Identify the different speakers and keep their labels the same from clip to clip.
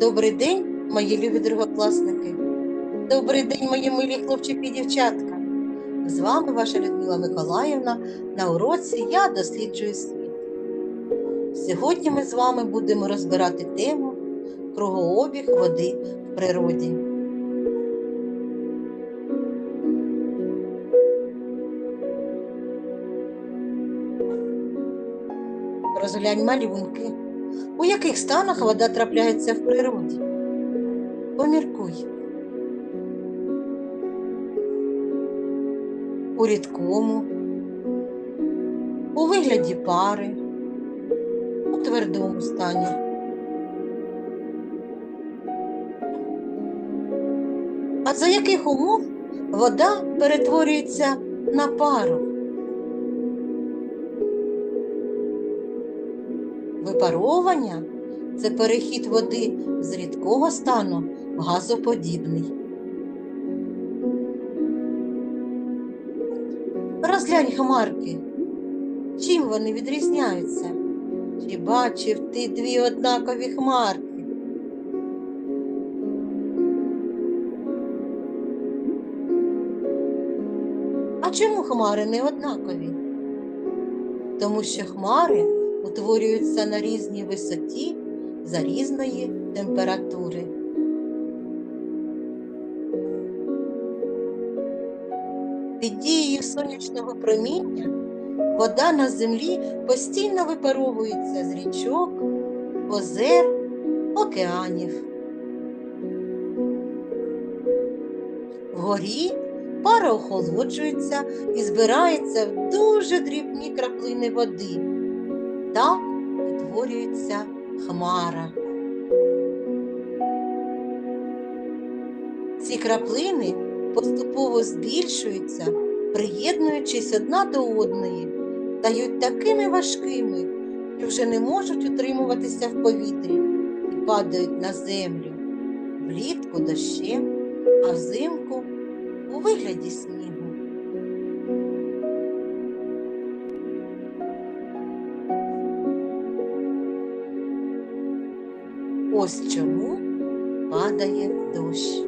Speaker 1: Добрий день, мої любі другокласники. Добрий день, мої милі хлопчики і дівчатка. З вами ваша Людмила Миколаївна на уроці Я досліджую світ. Сьогодні ми з вами будемо розбирати тему кругообіг води в природі. Розглянь малюнки. У яких станах вода трапляється в природі? Поміркуй. У рідкому, у вигляді пари, у твердому стані. А за яких умов вода перетворюється на пару? Випаровування це перехід води з рідкого стану в газоподібний. Розглянь хмарки. Чим вони відрізняються? Чи бачив ти дві однакові хмарки? А чому хмари не однакові? Тому що хмари утворюються на різній висоті за різної температури. Під дією сонячного проміння вода на землі постійно випаровується з річок, озер, океанів. Вгорі пара охолоджується і збирається в дуже дрібні краплини води. Так утворюється хмара. Ці краплини поступово збільшуються, приєднуючись одна до одної, стають такими важкими, що вже не можуть утримуватися в повітрі і падають на землю влітку дощем, а взимку у вигляді снігу. Ось чому падає дощ.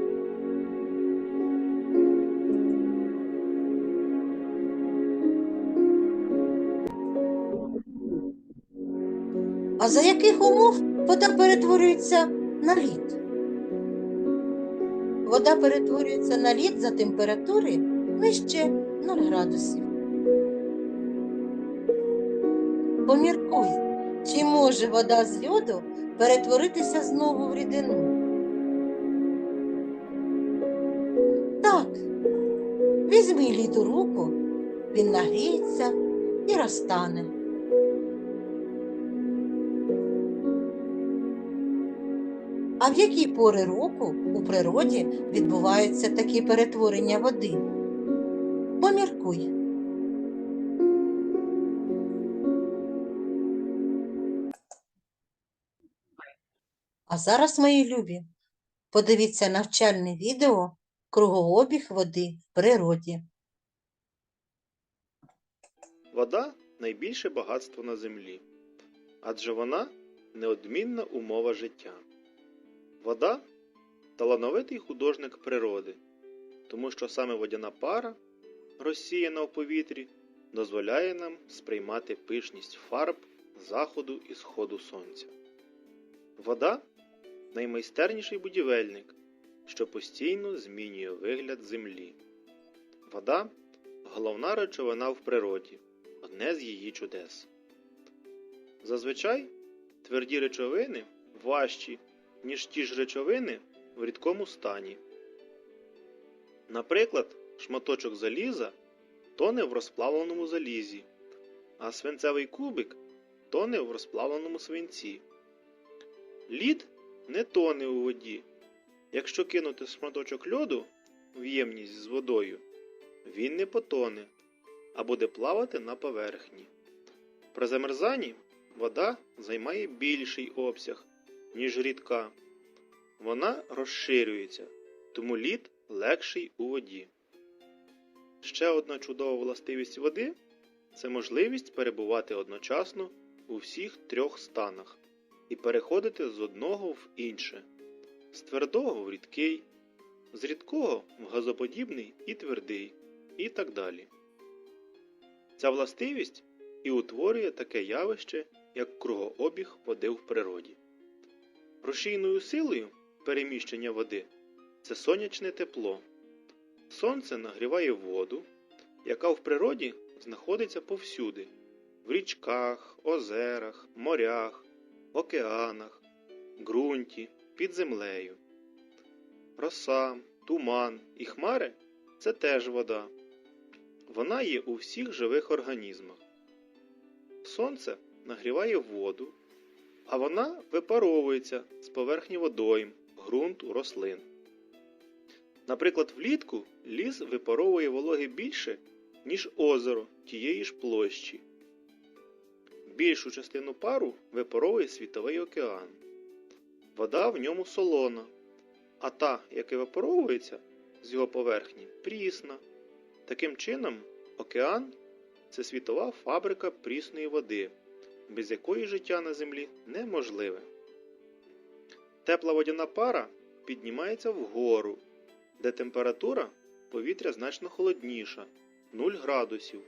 Speaker 1: А за яких умов вода перетворюється на лід? Вода перетворюється на лід за температури нижче 0 градусів. Поміркуй, чи може вода з льоду перетворитися знову в рідину? Так, візьми лід у руку, він нагріється і розтане. А в які пори року у природі відбуваються такі перетворення води? Поміркуй. А зараз, мої любі, подивіться навчальне відео Кругообіг води в природі.
Speaker 2: Вода найбільше багатство на землі, адже вона неодмінна умова життя. Вода талановитий художник природи, тому що саме водяна пара, розсіяна в повітрі, дозволяє нам сприймати пишність фарб заходу і сходу сонця. Вода наймайстерніший будівельник, що постійно змінює вигляд землі. Вода головна речовина в природі, одне з її чудес. Зазвичай тверді речовини важчі, ніж ті ж речовини в рідкому стані. Наприклад, шматочок заліза тоне в розплавленому залізі, а свинцевий кубик тоне в розплавленому свинці. Лід не тоне у воді. Якщо кинути шматочок льоду в ємність з водою, він не потоне, а буде плавати на поверхні. При замерзанні вода займає більший обсяг, ніж рідка. Вона розширюється, тому лід легший у воді. Ще одна чудова властивість води це можливість перебувати одночасно у всіх трьох станах і переходити з одного в інше, з твердого в рідкий, з рідкого в газоподібний і твердий, і так далі. Ця властивість і утворює таке явище, як кругообіг води в природі. Рушійною силою переміщення води це сонячне тепло. Сонце нагріває воду, яка в природі знаходиться повсюди в річках, озерах, морях, океанах, ґрунті, під землею. Роса, туман і хмари це теж вода. Вона є у всіх живих організмах. Сонце нагріває воду, а вона випаровується з поверхні водойм, ґрунту, рослин. Наприклад, влітку ліс випаровує вологи більше, ніж озеро тієї ж площі. Більшу частину пару випаровує світовий океан. Вода в ньому солона, а та, яка випаровується з його поверхні, прісна. Таким чином, океан це світова фабрика прісної води, без якої життя на землі неможливе. Тепла водяна пара піднімається вгору, де температура повітря значно холодніша 0 градусів,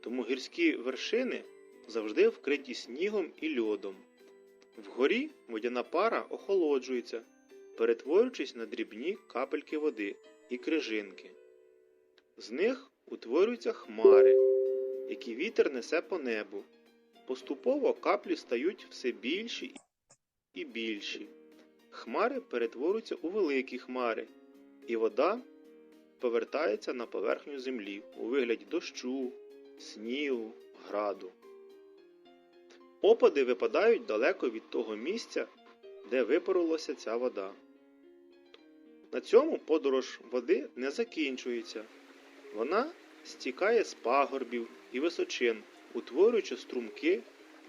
Speaker 2: тому гірські вершини завжди вкриті снігом і льодом. Вгорі водяна пара охолоджується, перетворюючись на дрібні капельки води і крижинки. З них утворюються хмари, які вітер несе по небу. Поступово каплі стають все більші і більші. Хмари перетворюються у великі хмари, і вода повертається на поверхню землі у вигляді дощу, снігу, граду. Опади випадають далеко від того місця, де випарилася ця вода. На цьому подорож води не закінчується. Вона стікає з пагорбів і височин, утворюючи струмки,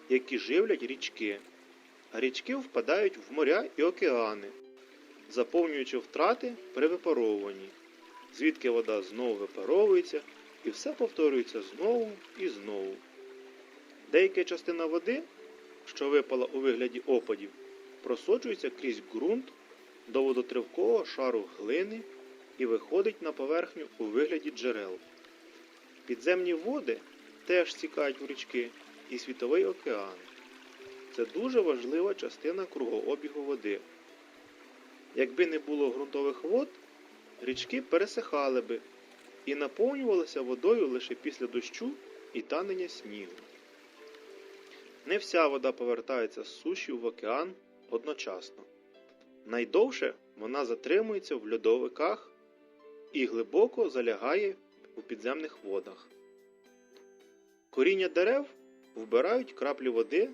Speaker 2: які живлять річки, а річки впадають в моря і океани, заповнюючи втрати при випаровуванні, звідки вода знову випаровується і все повторюється знову і знову. Деяка частина води, що випала у вигляді опадів, просочується крізь ґрунт до водотривкого шару глини і виходить на поверхню у вигляді джерел. Підземні води теж стікають в річки і світовий океан. Це дуже важлива частина кругообігу води. Якби не було ґрунтових вод, річки пересихали би і наповнювалися водою лише після дощу і танення снігу. Не вся вода повертається з суші в океан одночасно. Найдовше вона затримується в льодовиках і глибоко залягає у підземних водах. Коріння дерев вбирають краплі води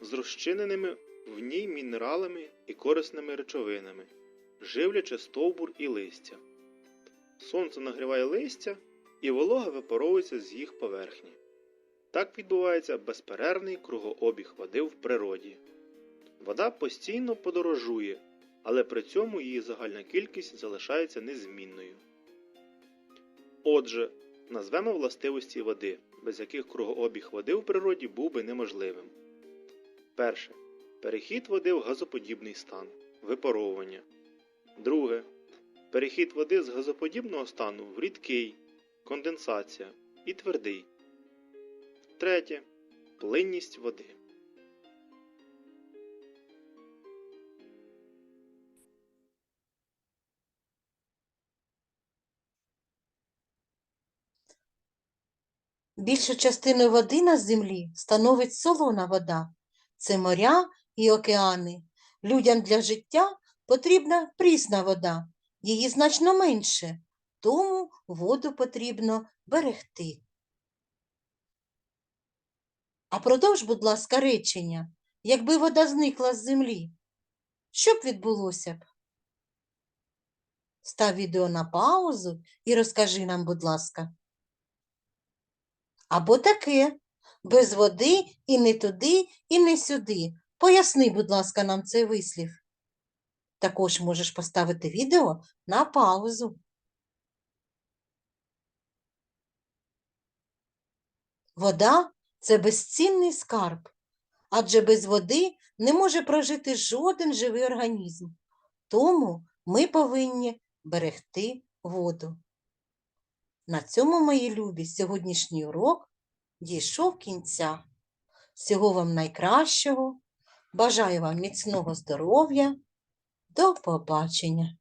Speaker 2: з розчиненими в ній мінералами і корисними речовинами, живлячи стовбур і листя. Сонце нагріває листя, і волога випаровується з їх поверхні. Так відбувається безперервний кругообіг води в природі. Вода постійно подорожує, але при цьому її загальна кількість залишається незмінною. Отже, назвемо властивості води, без яких кругообіг води в природі був би неможливим. Перше. Перехід води в газоподібний стан випаровування. Друге. Перехід води з газоподібного стану в рідкий конденсація і твердий. Третє. Плинність води.
Speaker 1: Більшу частину води на землі становить солона вода. Це моря і океани. Людям для життя потрібна прісна вода. Її значно менше, тому воду потрібно берегти. А продовж, будь ласка, речення. Якби вода зникла з землі, що б відбулося б? Став відео на паузу і розкажи нам, будь ласка. Або таке. Без води і не туди, і не сюди. Поясни, будь ласка, нам цей вислів. Також можеш поставити відео на паузу. Вода це безцінний скарб. адже без води не може прожити жоден живий організм. Тому ми повинні берегти воду. На цьому, мої любі, сьогоднішній урок дійшов кінця. Всього вам найкращого. Бажаю вам міцного здоров'я. До побачення!